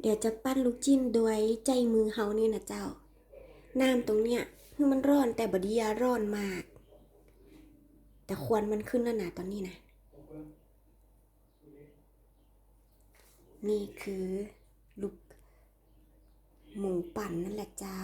เดี๋ยวจะปั้นลูกจิ้นด้วยใจมือเฮานี่นะเจ้า น้ำตรงเนี้ยคือมันร้อนแต่บดียาร้อนมาก แต่ควันมันขึ้นแล้วนะตอนนี้นะ นี่คือลูกหมูปั่นนั่นแหละเจ้า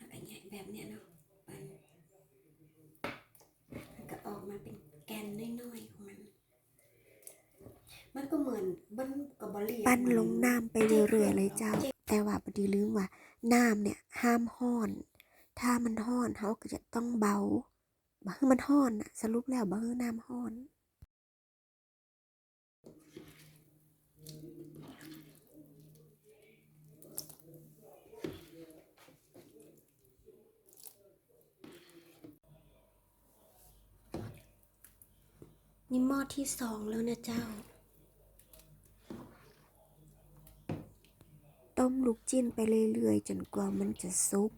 อะไรเงี้ยแบบเนี้ยเนาะปั้นมันก็ออกมาเป็นแกนน้อยๆของมัน มันก็เหมือนมันกับบอลลี่ปั้นลงน้ำไปเรื่อยๆเลยเจ้า แต่ว่าพอดีลืมว่าน้ำเนี่ยห้ามห้อน ถ้ามันห้อนเขาก็จะต้องเบาบ่คือมันห้อนน่ะสรุปแล้วบ่คือน้ำห้อน นี่หม้อที่สองแล้วนะเจ้า ต้มลูกจิ้นไปเรื่อยๆ จนกว่ามันจะสุก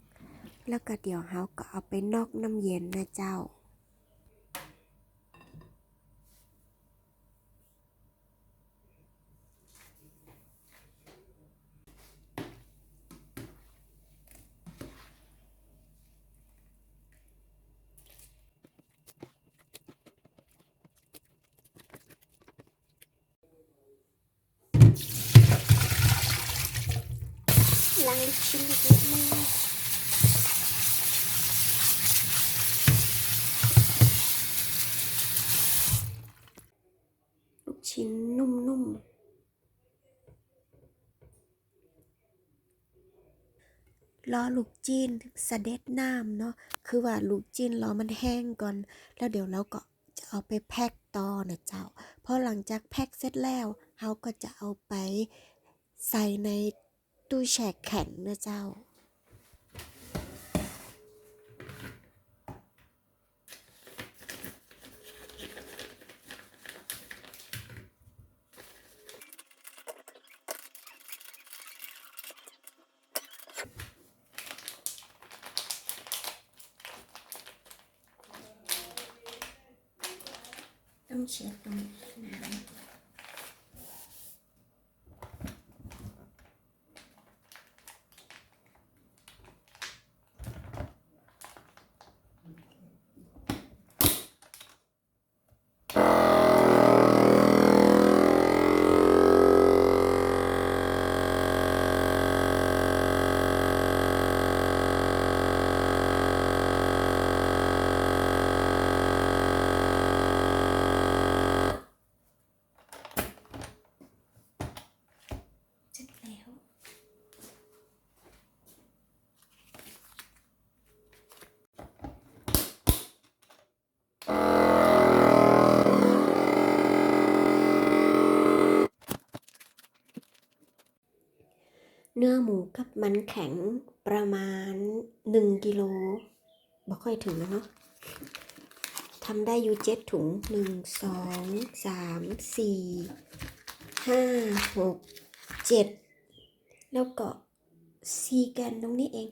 แล้วก็เดี๋ยวเฮาก็เอาไปนอกน้ำเย็นนะเจ้า ล้างลูกชิ้นอีกนิดนึงลูกชิ้นนุ่มๆรอลูกจีนสะเด็ดน้ำเนาะคือว่าลูกจีนรอมันแห้งก่อน แล้วเดี๋ยวเราก็จะเอาไปแพ็คต่อนะเจ้าพอหลังจากแพ็คเสร็จแล้วเราก็จะเอาไปใส่ใน ตู้แช่แข็งนะเจ้า ต้องเช็ดตรงน้ำ นื้อหมูกับมันแข็งประมาณหนึ่งกิโลบ่ค่อยถึงนะเนาะทำได้อยู่เจ็ดถุงหนึ่งสองสามสี่ห้าหกเจ็ดแล้วก็ซีแกนตรงนี้เอง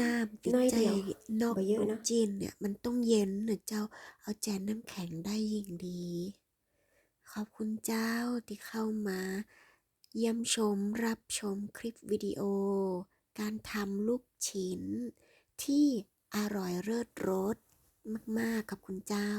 น้ำติดน้อยใจเดียวนอกบ่เยอะลูกเนอะจีนเนี่ย มันต้องเย็นนะเจ้าเอาแจนน้ำแข็งได้ยิ่งดี ขอบคุณเจ้าที่เข้ามา เยี่ยมชมรับชมคลิปวิดีโอ การทำลูกชิ้น ที่อร่อยเลิศรสมากๆขอบคุณเจ้า